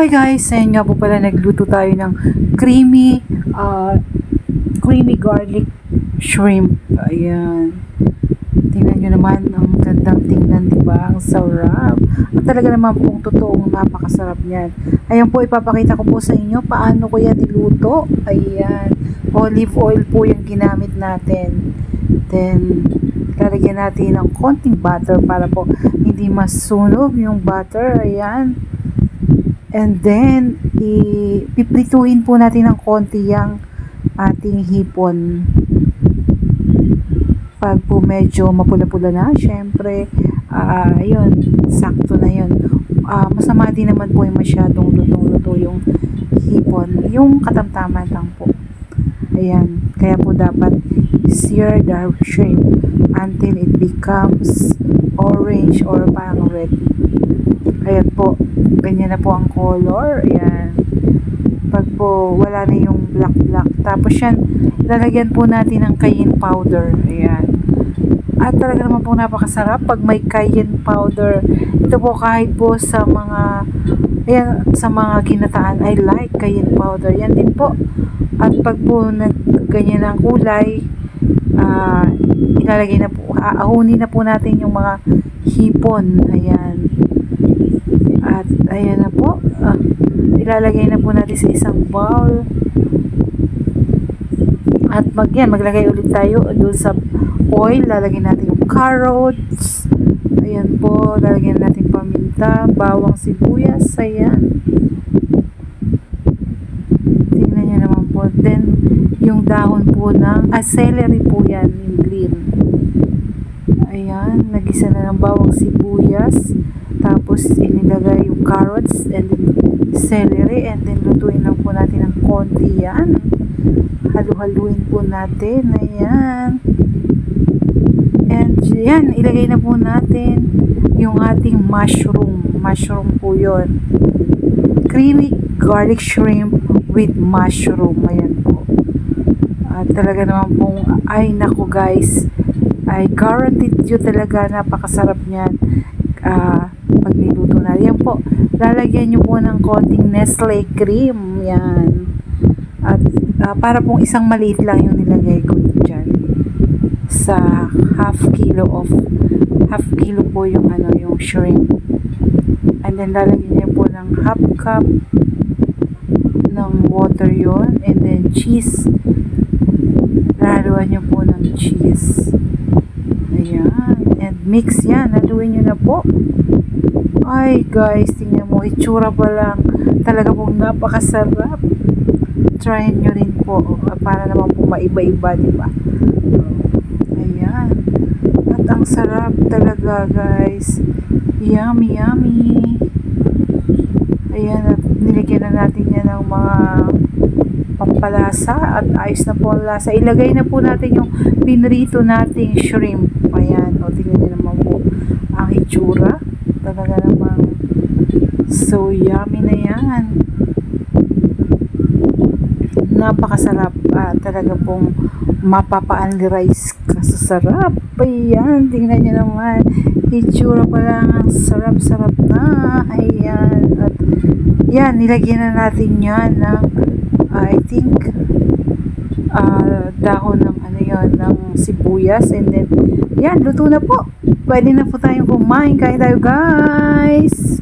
Hi guys, ayun nga po pala nagluto tayo ng creamy uh, creamy garlic shrimp. Ayan. Tingnan nyo naman, ang gandang tingnan, di ba? Ang sarap. At talaga naman pong totoong napakasarap niyan. Ayan po, ipapakita ko po sa inyo paano ko yan niluto. Ayan. Olive oil po yung ginamit natin. Then, lalagyan natin ng konting butter para po hindi masunog yung butter. Ayan. And then, ipiprituhin po natin ng konti yung ating hipon. Pag po medyo mapula-pula na, syempre, yun, sakto na yun. Ah, masama din naman po yung masyadong lutong-luto yung hipon. Yung katamtaman lang po. Ayan. Kaya po dapat sear the shrimp until it becomes orange or parang red. Ayan po. Ganyan na po ang color. Ayan. Pag po wala na yung black-black. Tapos yan, lalagyan po natin ng cayenne powder. Ayan. At talaga naman po napakasarap pag may cayenne powder. Ito po kahit po sa mga ayan, sa mga ginataan, I like cayenne powder. Yan din po. At pag po nag, ganyan ang kulay, ah ilalagay na po, aahunin na po natin yung mga hipon. Ayan. At ayan na po. Ah, ilalagay na po natin sa isang bowl. At mag, yan, maglagay ulit tayo doon sa oil. Lalagyan natin yung carrots. Ayan po. Lalagyan natin paminta, bawang sibuyas. Ayan. Tingnan nyo naman po. Then, yung dahon po ng, ah, celery po yan, yung green. Ayan. Nagisa na ng bawang sibuyas. Tapos, inilagay yung carrots and then celery. And then, lutuin lang po natin ng konti yan. Halu-haluin po natin. Ayan. And yan, ilagay na po natin yung ating mushroom. Mushroom po yun. Creamy garlic shrimp with mushroom. Ayan po. At talaga naman pong, ay naku guys, I guaranteed you talaga napakasarap niyan. Ah, pag niluto na. Yan po, lalagyan nyo po ng konting Nestle cream. Yan. At ah, para pong isang maliit lang yung nilagay ko dyan. Sa half kilo of half kilo po yung ano yung shrimp. And then lalagyan niyo po ng half cup ng water yon and then cheese. Laluan niyo po ng cheese. Ayan. And mix yan. Haluin niyo na po ay guys tingnan mo itsura pa lang talaga pong napakasarap try nyo rin po para naman po maiba-iba di ba Ayan. At ang sarap talaga, guys. Yummy, yummy. Ayan, at nilagyan na natin yan ng mga pampalasa at ayos na po ang lasa. Ilagay na po natin yung pinrito nating shrimp. Ayan, o tingnan nyo naman po ang itsura. Talaga namang so yummy na yan. Napakasarap ah, talaga pong mapapa-unrice ka sa sarap. Ayan, tingnan nyo naman. Itsura pa lang ang sarap-sarap na. Ayan at yan, nilagyan na natin yan ng I think ah, dahon ng ano yun, ng sibuyas and then yan, luto na po. Pwede na po tayong kumain. Kain tayo guys